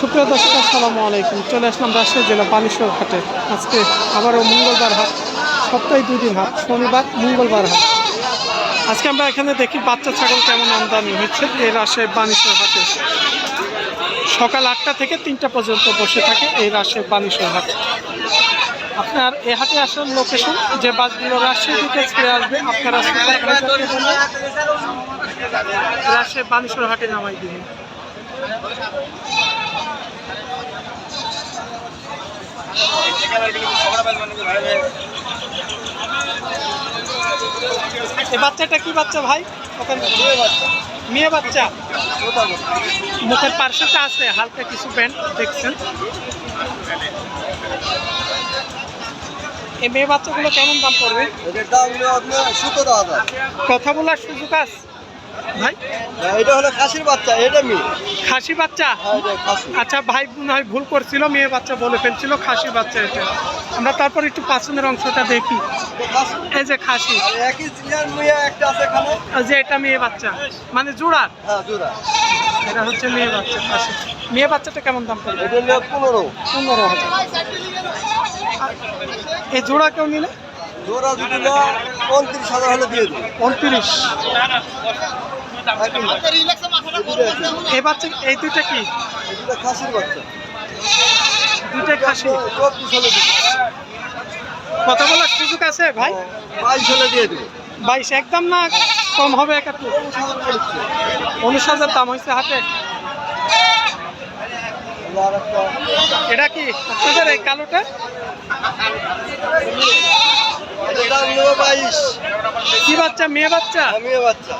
সুপ্রিয় দর্শক, আসসালামু আলাইকুম। চলে আসলাম রাজশাহী জেলা বানেশ্বর হাটে। আজকে আবারও মঙ্গলবার হাট, সপ্তাহে দুই দিন হাট, শনিবার, মঙ্গলবার হাট। আজকে আমরা এখানে দেখি বাচ্চা ছাগল কেমন আমদানি হচ্ছে এই রাজশাহী বানেশ্বর হাটে। সকাল আটটা থেকে তিনটা পর্যন্ত বসে থাকে এই রাজশাহী বানেশ্বর হাট। আপনার এ হাটে আসার লোকেশন, যে বাসগুলো রাজশাহী থেকে ছেড়ে আসবে, আপনারা রাজশাহী বানেশ্বর হাটে নামাই দিবেন এই বাচ্চাটা কি বাচ্চা ভাই? ওখানে মেয়ে বাচ্চা। মুখের পার্শ্বটা আছে হালকা কিছু প্যান্ট দেখছেন। এই মেয়ে বাচ্চাগুলো কেমন দাম পড়বে? কথা বলার সুযোগ আছে? ভাই? এটা হলো খাসির বাচ্চা এটা মেয়ে। খাসি বাচ্চা? হ্যাঁ আচ্ছা ভাই হয় ভুল করছিল মেয়ে বাচ্চা বলে ফেলছিল খাসি বাচ্চা এটা। আমরা তারপর একটু পাঁচনের অংশটা দেখি। এই যে খাসি। যে এটা মেয়ে বাচ্চা। মানে জোড়া? হ্যাঁ জোড়া। এটা হচ্ছে মেয়ে বাচ্চা খাসি। মেয়ে বাচ্চাটা কেমন দাম পড়বে? পনেরো। পনেরো হাজার। এই জোড়া কেউ নিলে? জোড়া যদি পঁয়ত্রিশ হাজার হলে দিয়ে দিই উনত্রিশ। না। এই বাচ্চা এই দুইটা কি? এটা খাসির বাচ্চা। দুইটাই খাসি? চব্বিশ হলে কথা বলার সুযোগ আছে ভাই? বাইশ হলে দিয়ে দেবো। বাইশ একদম না কম হবে একাত্তর? উনিশ হাজার দাম হয়েছে হাটে একটা। এটা কি? আপনাদের এই কালোটা? বাইশ কি বাচ্চা? মেয়ে বাচ্চা? মেয়ে বাচ্চা।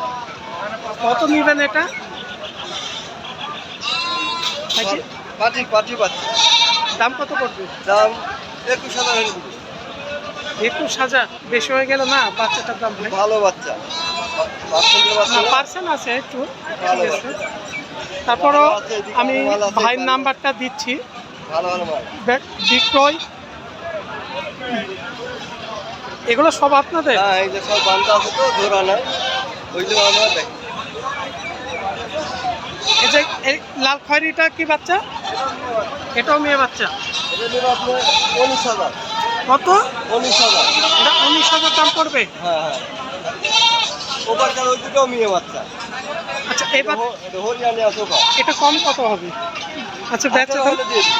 কত নিবেন এটা? পাটি পাটি? বাচ্চা। দাম কত পড়বে? দাম একুশ হাজার একুশ হাজার। বেশি হয়ে গেল না? বাচ্চাটার দাম ভাই? ভালো বাচ্চা। পার্সেন্ট আছে একটু। তারপরও আমি ভাইয়ের নাম্বারটা দিচ্ছি। বিক্রয়। এগুলো সব আপনাদের? হ্যাঁ এই যে সব বান্ধা আছে তো ওই জন্য আমরা দেখি এই যে এই লাল খয়েরিটা কি বাচ্চা? এটাও মেয়ে বাচ্চা। এটা নেব আপনার উনিশ হাজার। কত? উনিশ হাজার। এটা উনিশ হাজার দাম পড়বে? হ্যাঁ হ্যাঁ। ওপারকার ওই দুটো মেয়ে বাচ্চা। আচ্ছা এবার হরিয়ানি আছে এটা কম কত হবে? আচ্ছা বেচা আঠারো দিয়ে দিই।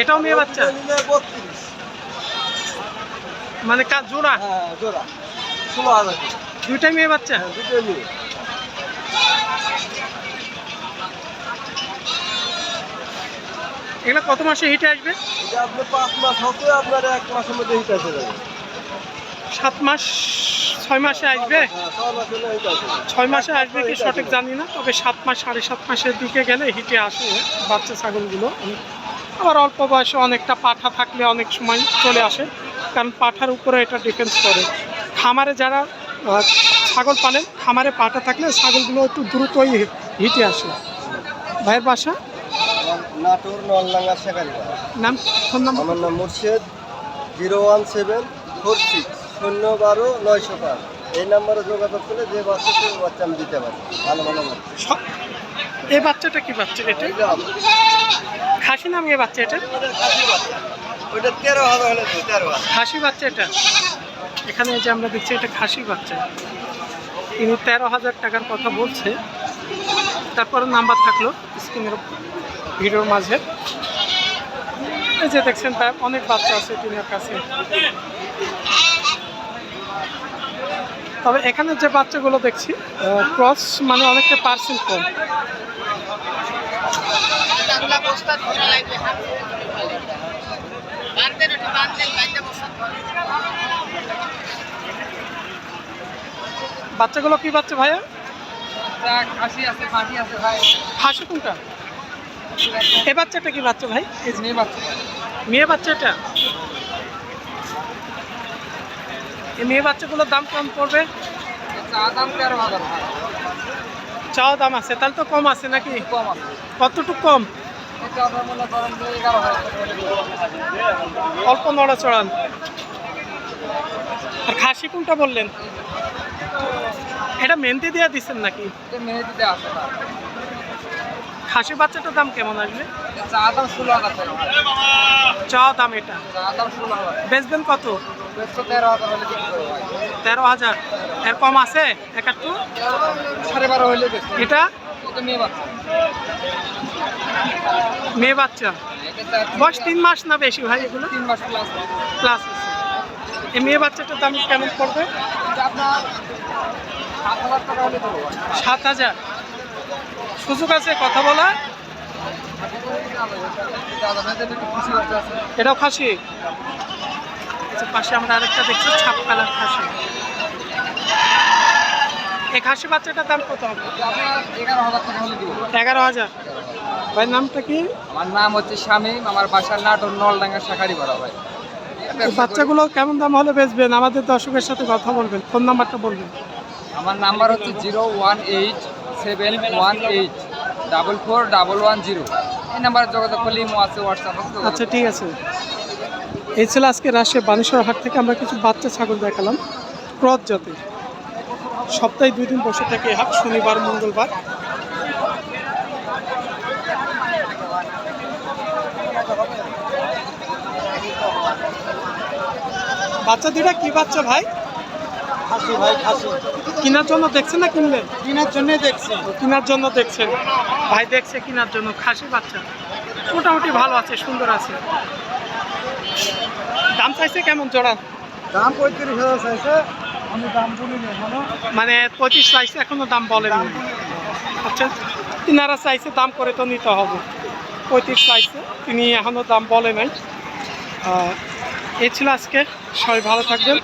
এটাও মেয়ে বাচ্চা? বত্রিশ। মানে কা জোড়া? হ্যাঁ জোড়া। ষোলো হাজার দুইটাই মেয়ে বাচ্চা? হ্যাঁ দুটো মেয়ে। এগুলো কত মাসে হিটে আসবে? এটা আপনার পাঁচ মাস হতে আপনার এক মাসের মধ্যে হিট আসে যাবে। সাত মাস ছয় মাসে আসবে? হ্যাঁ। ছয় মাসে আসবে কি সঠিক জানি না তবে সাত মাস সাড়ে সাত মাসের দিকে গেলে হিটে আসে বাচ্চা ছাগলগুলো। আবার অল্প বয়সে অনেকটা পাঠা থাকলে অনেক সময় চলে আসে। কারণ পাঠার উপরে এটা ডিপেন্ডস করে। খামারে যারা ছাগল পালেন খামারে পাঠা থাকলে ছাগলগুলো একটু দ্রুতই হিটে আসে। ভাইয়ের বাসা? নাটোর নলডাঙ্গা শেখারি নাম ফোন নাম্বার? আমার নাম Murshed zero one seven four six শূন্য বারো নয়শো পাঁচ। এই নাম্বারে যোগাযোগ করলে যে বাচ্চা সে বাচ্চা আমি দিতে পারি। ভালো ভালো বাচ্চা। এই বাচ্চাটা কি বাচ্চা এটা? খাসি নাম এই বাচ্চা এটা? ওটা তেরো হাজার হলে তেরো হাজার খাসি বাচ্চা এটা? এখানে যে আমরা দেখছি এটা খাসি বাচ্চা। তিনি তেরো হাজার টাকার কথা বলছে। তারপরে নাম্বার থাকল স্ক্রিনের ভিডিওর মাঝে। এই যে দেখছেন তার অনেক বাচ্চা আছে টিনের কাছে। তবে এখানে যে বাচ্চাগুলো দেখছি ক্রস মানে অনেকটা পার্সেন্ট কম। বাচ্চাগুলো কি বাচ্চা ভাইয়া? খাসি আছে পাটি আছে ভাই হাসি কোনটা? এ বাচ্চাটা কি বাচ্চা ভাই? মেয়ে বাচ্চা মেয়ে বাচ্চাটা। এই মেয়ে বাচ্চাগুলোর দাম কম পড়বে? চা দাম আছে তাহলে তো কম আছে নাকি? কম আছে। কতটুকু কম? অল্প নড়া চড়ান। আর খাসি কোনটা বললেন? এটা মেহেন্দি দেওয়া দিচ্ছেন নাকি? খাসি বাচ্চাটার দাম কেমন আসবে? চা দাম ষোলো হাজার চা দাম এটা। বেচবেন কত? তেরো হাজার এর কম আছে? একাত্তর? সাড়ে বারো এটা এটা? মেয়ে বাচ্চা। বয়স তিন মাস না বেশি ভাই এগুলো? তিন মাস প্লাস প্লাস আছে। এই মেয়ে বাচ্চাটার দাম কেমন পড়বে? সাত হাজার সুযোগ আছে কথা বলা এটাও খাসি। আচ্ছা, পাশে আমরা আরেকটা দেখছি ছাপ কালার খাসি এই খাসি বাচ্চাটার দাম কত হবে? এগারো হাজার। ভাই নামটা কি? আমার নাম হচ্ছে শামীম আমার বাসার নাটোর নলডাঙ্গা শাখারি ভরা ভাই বাচ্চাগুলো কেমন দাম হলে বেচবেন? আমাদের দর্শকের সাথে কথা বলবেন ফোন নাম্বারটা বলবেন। আমার নাম্বার হচ্ছে zero one eight seven one eight double four double one zero. এই নাম্বারে যোগাযোগ করলে ইমো আছে হোয়াটসঅ্যাপ আচ্ছা ঠিক আছে। এই ছিল আজকে রাজশাহী বানেশ্বর হাট থেকে আমরা কিছু বাচ্চা ছাগল দেখালাম। ক্রস জাতের। সপ্তাহে দুই দিন বসে থাকে হাট শনিবার মঙ্গলবার। বাচ্চা দুটা কি বাচ্চা ভাই? খাসি ভাই খাসি। কেনার জন্য দেখছেন না কিনলেন? কেনার জন্যই দেখছি। কেনার জন্য দেখছেন। ভাই দেখছে কেনার জন্য খাসি বাচ্চা। মোটামুটি ভালো আছে সুন্দর আছে। দাম চাইছে কেমন জোড়া? দাম পঁয়ত্রিশ হাজার চাইছে। মানে পঁচিশ সাইজ এখনও দাম বলেন। আচ্ছা তিনারা সাইজে দাম করে তো নিতে হবে। পঁয়ত্রিশ সাইজে তিনি এখনও দাম বলে নাই। এ ছিল আজকে। সবাই ভালো থাকবেন।